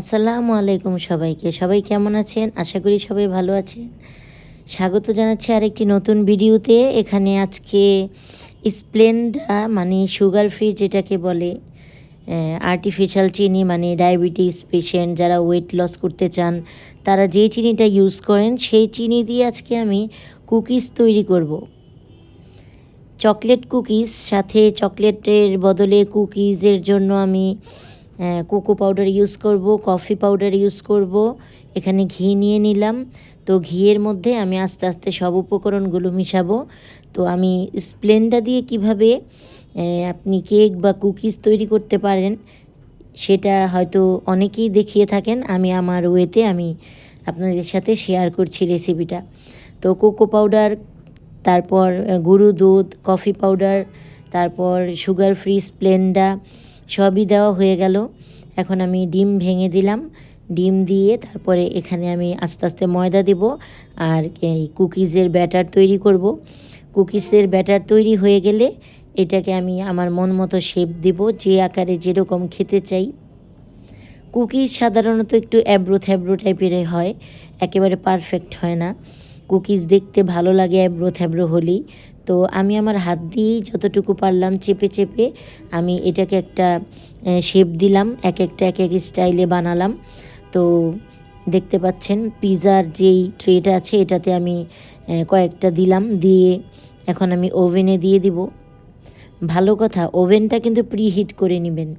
আসসালামু আলাইকুম সবাইকে। সবাই কেমন আছেন? আশা করি সবাই ভালো আছেন। স্বাগত জানাচ্ছি আরেকটি নতুন ভিডিওতে। এখানে আজকে স্প্লেন্ডা মানে সুগার ফ্রি যেটাকে বলে আর্টিফিশিয়াল চিনি মানে ডায়াবেটিস পেশেন্ট যারা ওয়েট লস করতে চান, তারা যে চিনিটা ইউজ করেন, সেই চিনি দিয়ে আজকে আমি কুকিজ তৈরি করব। চকলেট কুকিজ সাথে চকলেটের বদলে কুকিজের জন্য আমি কোকো পাউডার ইউজ করব কফি পাউডার ইউজ করব। এখানে ঘি নিয়ে নিলাম। তো ঘিয়ের মধ্যে আমি আস্তে আস্তে সব উপকরণগুলো মিশাবো। তো আমি স্প্লেন্ডা দিয়ে কীভাবে আপনি কেক বা কুকিজ তৈরি করতে পারেন, সেটা হয়তো অনেকেই দেখিয়ে থাকেন। আমি আমার ওয়েতে আমি আপনাদের সাথে শেয়ার করছি রেসিপিটা তো কোকো পাউডার তারপর গুঁড়ো দুধ কফি পাউডার তারপর সুগার ফ্রি স্প্লেন্ডা সবই দেওয়া হয়ে গেল। এখন আমি ডিম ভেঙে দিলাম। ডিম দিয়ে তারপরে এখানে আমি আস্তে আস্তে ময়দা দেব আর এই কুকিজের ব্যাটার তৈরি করব। কুকিজের ব্যাটার তৈরি হয়ে গেলে এটাকে আমি আমার মন মতো শেপ দেব যে আকারে যেরকম খেতে চাই। কুকিজ সাধারণত একটু অ্যাব্রো থ্যাব্রো টাইপের হয়, একেবারে পারফেক্ট হয় না। কুকিজ দেখতে ভালো লাগে অ্যাব্রো থ্যাব্রো হলেই। তো আমি আমার হাত দিয়েই যতটুকু পারলাম চেপে চেপে আমি এটাকে একটা শেপ দিলাম, এক একটা, এক এক স্টাইলে বানালাম। তো দেখতে পাচ্ছেন পিজার যেই ট্রেটা আছে এটাতে আমি কয়েকটা দিলাম, দিয়ে এখন আমি ওভেনে দিয়ে দিব। ভালো কথা, ওভেনটা কিন্তু প্রি হিট করে নেবেন।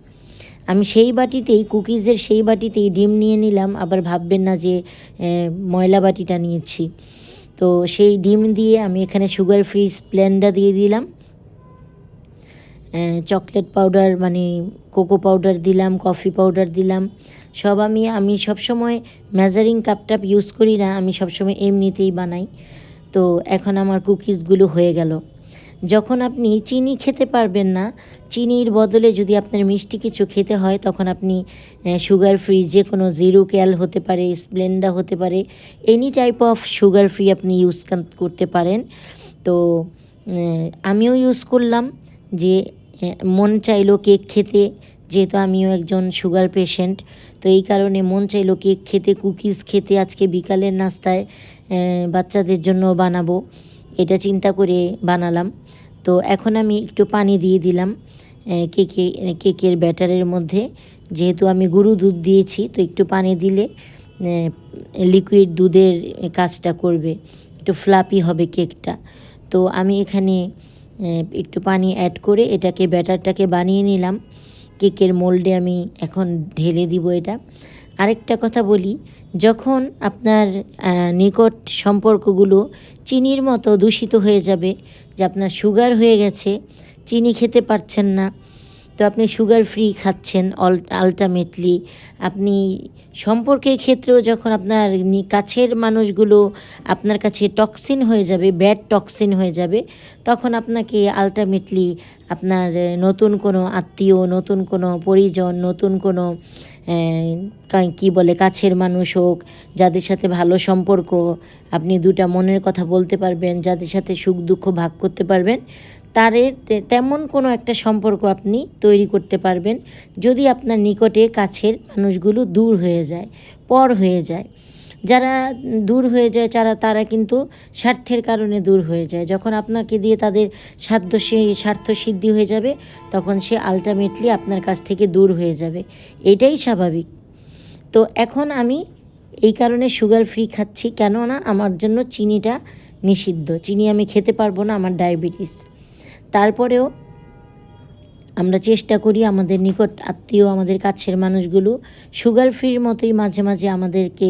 আমি সেই বাটিতেই, কুকিজের সেই বাটিতেই ডিম নিয়ে নিলাম, আবার ভাববেন না যে ময়লা বাটিটা নিয়েছি। তো সেই ডিম দিয়ে আমি এখানে সুগার ফ্রি স্প্লেন্ডা দিয়ে দিলাম। চকলেট পাউডার মানে কোকো পাউডার দিলাম কফি পাউডার দিলাম। সব আমি আমি সবসময় মেজারিং কাপটাপ ইউজ করি না, আমি সবসময় এমনিতেই বানাই। তো এখন আমার কুকিজগুলো হয়ে গেল। যখন আপনি চিনি খেতে পারবেন না, চিনির বদলে যদি আপনার মিষ্টি কিছু খেতে হয়, তখন আপনি সুগার ফ্রি যে কোনো জিরো ক্যাল হতে পারে স্প্লেন্ডা হতে পারে any type of sugar free আপনি ইউজ করতে পারেন। তো আমিও ইউজ করলাম যে মন চাইলো কেক খেতে, যেহেতু আমিও একজন সুগার পেশেন্ট তো এই কারণে মন চাইলো কেক খেতে কুকিজ খেতে আজকে বিকালের নাস্তায় বাচ্চাদের জন্য বানাবো। এটা চিন্তা করে বানালাম। তো এখন আমি একটু পানি দিয়ে দিলাম কেকে কেকের ব্যাটারের মধ্যে। যেহেতু আমি গরু দুধ দিয়েছি, তো একটু পানি দিলে লিকুইড দুধের কাজটা করবে। একটু ফ্লাপি হবে কেকটা। তো আমি এখানে একটু পানি অ্যাড করে এটাকে, ব্যাটারটাকে বানিয়ে নিলাম। কেকের মোল্ডে আমি এখন ঢেলে দিব এটা। আরেকটা কথা বলি, যখন আপনার নিকট সম্পর্কগুলো চিনির মতো দূষিত হয়ে যাবে, যে আপনার সুগার হয়ে গেছে, চিনি খেতে পারছেন না তো আপনি সুগার ফ্রি খাচ্ছেন অল আলটিমেটলি আপনি সম্পর্কের ক্ষেত্রেও যখন আপনার কাছের মানুষগুলো আপনার কাছে টক্সিন হয়ে যাবে ব্যাড টক্সিন হয়ে যাবে, তখন আপনাকে আলটিমেটলি আপনার নতুন কোনো আত্মীয়, নতুন কোনো পরিজন, নতুন কোনো কি বলে, কাছের মানুষ হোক, যাদের সাথে ভালো সম্পর্ক, আপনি দুটা মনের কথা বলতে পারবেন, যাদের সাথে সুখ দুঃখ ভাগ করতে পারবেন তারের তেমন কোনো একটা সম্পর্ক আপনি তৈরি করতে পারবেন যদি আপনার নিকটে কাছের মানুষগুলো দূর হয়ে যায়, পর হয়ে যায়। যারা দূর হয়ে যায় যারা তারা কিন্তু স্বার্থের কারণে দূর হয়ে যায়। যখন আপনাকে দিয়ে তাদের সাধ্য স্বার্থ সিদ্ধি হয়ে যাবে, তখন সে আলটিমেটলি আপনার কাছ থেকে দূর হয়ে যাবে। এটাই স্বাভাবিক। তো এখন আমি এই কারণে সুগার ফ্রি খাচ্ছি, কেননা আমার জন্য চিনিটা নিষিদ্ধ। চিনি আমি খেতে পারব না, আমার ডায়াবেটিস তারপরেও আমরা চেষ্টা করি আমাদের নিকট আত্মীয়, আমাদের কাছের মানুষগুলো সুগার ফ্রির মতোই মাঝে মাঝে আমাদেরকে,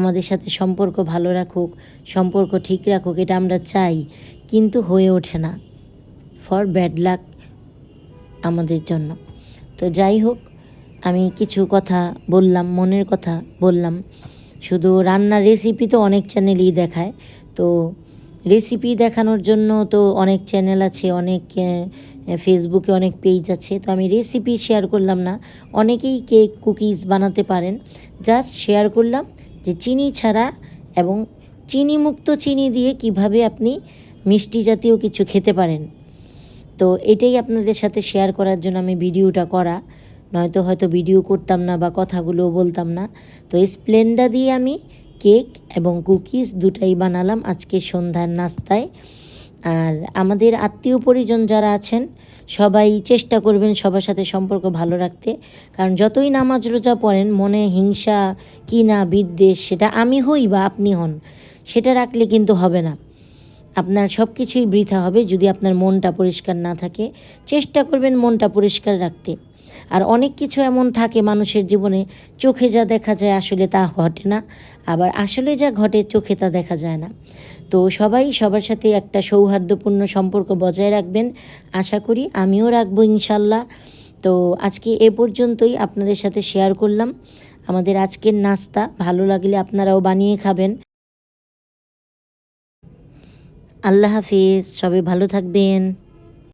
আমাদের সাথে সম্পর্ক ভালো রাখুক, সম্পর্ক ঠিক রাখুক, এটা আমরা চাই, কিন্তু হয়ে ওঠে না ফর ব্যাড লাক আমাদের জন্য। তো যাই হোক, আমি কিছু কথা বললাম, মনের কথা বললাম। শুধু রান্নার রেসিপি তো অনেক চ্যানেলই দেখায়, তো রেসিপি দেখানোর জন্য তো অনেক চ্যানেল আছে, অনেক ফেসবুকে অনেক পেজ আছে, তো আমি রেসিপি শেয়ার করলাম না। অনেকেই কেক কুকিজ বানাতে পারেন। জাস্ট শেয়ার করলাম যে চিনি ছাড়া এবং চিনি মুক্ত চিনি দিয়ে কীভাবে আপনি মিষ্টি জাতীয় কিছু খেতে পারেন। তো এটাই আপনাদের সাথে শেয়ার করার জন্য আমি ভিডিওটা করা। নয়তো হয়তো ভিডিও করতাম না বা কথাগুলো বলতাম না। তো স্প্লেন্ডা দিয়ে আমি কেক এবং কুকিজ দুটাই বানালাম আজকে সন্ধ্যার নাস্তায়। আর আমাদের আত্মীয় পরিজন যারা আছেন, সবাই চেষ্টা করবেন সবার সাথে সম্পর্ক ভালো রাখতে। কারণ যতই নামাজ রোজা পড়েন, মনে হিংসা কিনা বিদ্বেষ, সেটা আমি হই বা আপনি হন, সেটা রাখলে কিন্তু হবে না। আপনার সব কিছুই বৃথা হবে যদি আপনার মনটা পরিষ্কার না থাকে। চেষ্টা করবেন মনটা পরিষ্কার রাখতে। আর অনেক কিছু এমন থাকে মানুষের জীবনে, চোখে যা দেখা যায় আসলে তা ঘটে না, আবার আসলে যা ঘটে চোখে তা দেখা যায় না। তো সবাই সবার সাথে একটা সৌহার্দ্যপূর্ণ সম্পর্ক বজায় রাখবেন। আশা করি আমিও রাখব ইনশাল্লাহ। তো আজকে এ পর্যন্তই আপনাদের সাথে শেয়ার করলাম। আমাদের আজকের নাস্তা, ভালো লাগলে আপনারাও বানিয়ে খাবেন। আল্লাহ হাফিজ, সবাই ভালো থাকবেন।